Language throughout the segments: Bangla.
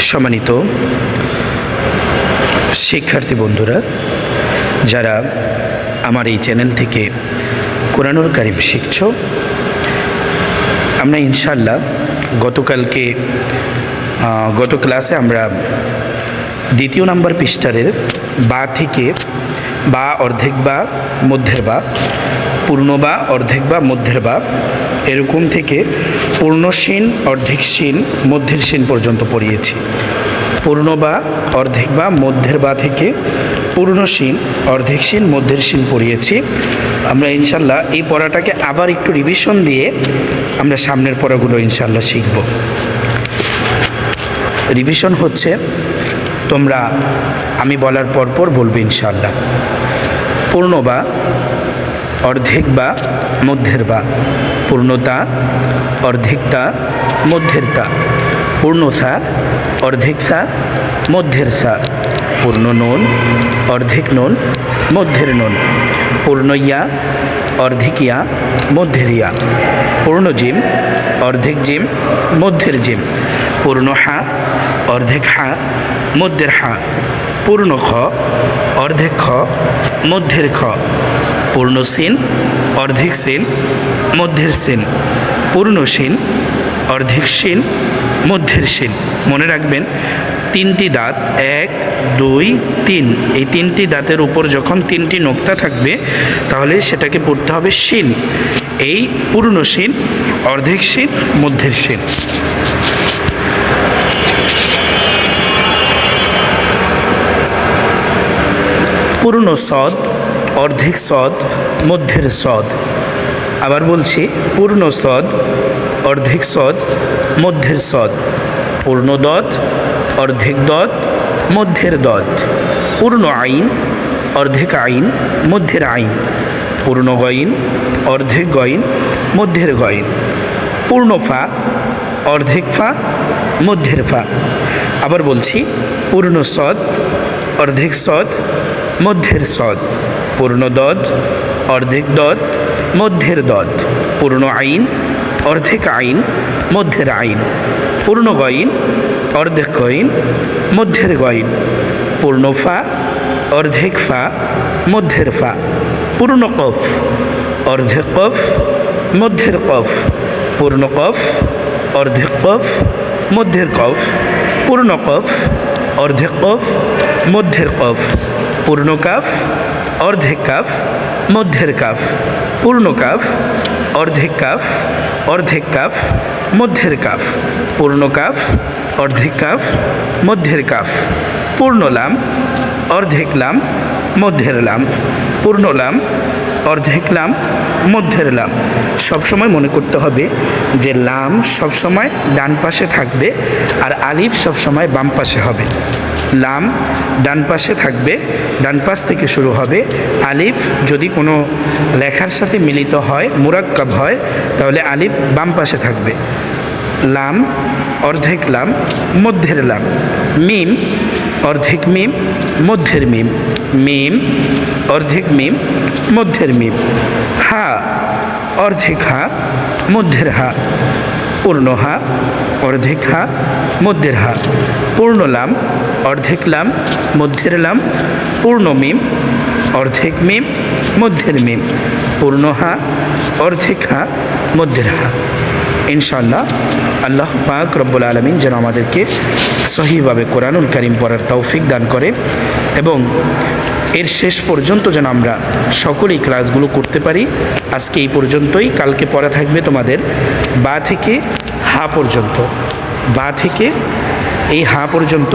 সম্মানিত শিক্ষার্থী বন্ধুরা, যারা আমার এই চ্যানেল থেকে কোরআনুল কারিম শিখছ, আমরা ইনশাল্লাহ গতকালকে গত ক্লাসে আমরা দ্বিতীয় নাম্বার পৃষ্ঠারের বা থেকে বা অর্ধেক বা মধ্যের বা, পূর্ণ বা অর্ধেক বা মধ্যের বা এরকম থেকে পূর্ণসীন অর্ধেক সীন মধ্যের সীন পর্যন্ত পড়িয়েছি। পূর্ণ বা অর্ধেক বা মধ্যের বা থেকে পূর্ণসীন অর্ধেক সীন মধ্যের সীন পড়িয়েছি। আমরা ইনশাল্লাহ এই পড়াটাকে আবার একটু রিভিশন দিয়ে আমরা সামনের পড়াগুলো ইনশাল্লাহ শিখব। রিভিশন হচ্ছে তোমরা আমি বলার পর পর বলবে ইনশাল্লাহ। পূর্ণ বা অর্ধেক বা মধ্যের বা। পূর্ণতা অর্ধেকতা মধ্যের তা। পূর্ণসা অর্ধেক সা, মধ্যের সা। পূর্ণ নুন, অর্ধেক নুন, মধ্যের নুন। পূর্ণ ইয়া, অর্ধেক ইয়া, মধ্যের ইয়া। পূর্ণ জিম, অর্ধেক জিম, মধ্যের জিম। পূর্ণ হা, অর্ধেক হা, মধ্যের হা। পূর্ণ খ, অর্ধেক খ, মধ্যের খ। পূর্ণ সিন, অর্ধেক সিন, মধ্যের সিন। পূর্ণ সিন, অর্ধেক সিন, মধ্যের সিন। মনে রাখবেন, তিনটি দাঁত, এক, দুই, তিন। এই তিনটি দাঁতের উপর যখন তিনটি নোক্তা থাকবে, তাহলে সেটাকে পড়তে হবে সিন। এই পূর্ণ সিন, অর্ধেক সিন, মধ্যের সিন। পূর্ণ সদ অর্ধেক সদ, মধ্যের সদ। আবার বলছি, পূর্ণ সদ, অর্ধেক সদ, মধ্যের সদ। পূর্ণ দত, অর্ধেক দত, মধ্যের দত। পূর্ণ আইন, অর্ধেক আইন, মধ্যের আইন। পূর্ণ গইন, অর্ধেক গইন, মধ্যের গইন। পূর্ণ ফা, অর্ধেক ফা, মধ্যের ফা। আবার বলছি, পূর্ণ সদ, অর্ধেক সদ, মধ্যের সদ। পূর্ণ দদ, অর্ধেক দদ, মধ্যের দদ। পূর্ণ আইন, অর্ধেক আইন, মধ্যের আইন। পূর্ণ গইন, অর্ধেক গইন, মধ্যের গইন। পূর্ণ ফা, অর্ধেক ফা, মধ্যের ফা। পূর্ণ কফ, অর্ধেক কফ, মধ্যের কফ। পূর্ণ কফ, অর্ধেক কফ, মধ্যের কফ। পূর্ণ কফ, অর্ধেক কফ, মধ্যের কফ। পূর্ণ কাফ অর্ধেক কাফ, মধ্যের কাফ, পূর্ণ কাফ, অর্ধেক কাফ অর্ধেক কাফ, মধ্যের কাফ, পূর্ণ কাফ, অর্ধেক কাফ, মধ্যের কাফ, পূর্ণ লাম, অর্ধেক লাম, মধ্যের লাম, পূর্ণ লাম, অর্ধেক লাম, মধ্যের লাম। সবসময় মনে করতে হবে যে লাম সবসময় ডান পাশে থাকবে আর আলিফ সবসময় বাম পাশে হবে। লাম ডান পাশে থাকবে। ডান পাশ থেকে শুরু হবে আলিফ। যদি কোনো লেখার সাথে মিলিত হয়, মুরাক্কাব হয়, তাহলে আলিফ বাম পাশে থাকবে। লাম অর্ধেক লাম, মধ্যের লাম। মিম অর্ধেক মিম, মধ্যের মিম। মিম অর্ধেক মিম, মধ্যের মিম। হা অর্ধেক হা, মধ্যের হা। পূর্ণ হা, অর্ধেক হা, মধ্যের হা। পূর্ণ লাম, অর্ধেক লাম, মধ্যের লাম। পূর্ণ মিম, অর্ধেক মিম, মধ্যের মিম। পূর্ণ হা, অর্ধেক হা, মধ্যের হা। ইনশাল্লাহ আল্লাহ পাক রব্বুল আলমিন যেন আমাদেরকে সহিভাবে কোরআনুল করিম পড়ার তৌফিক দান করে এবং এর শেষ পর্যন্ত যেন আমরা সকলেই ক্লাসগুলো করতে পারি। আজকে এই পর্যন্তই। কালকে পড়া থাকবে তোমাদের বা থেকে হা পর্যন্ত। বা থেকে এই হা পর্যন্ত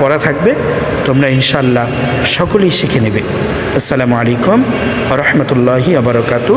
পড়া থাকবে। তোমরা ইনশাল্লাহ সকলেই শিখে নেবে। আসসালামু আলাইকুম রহমতুল্লাহি আবরকাতু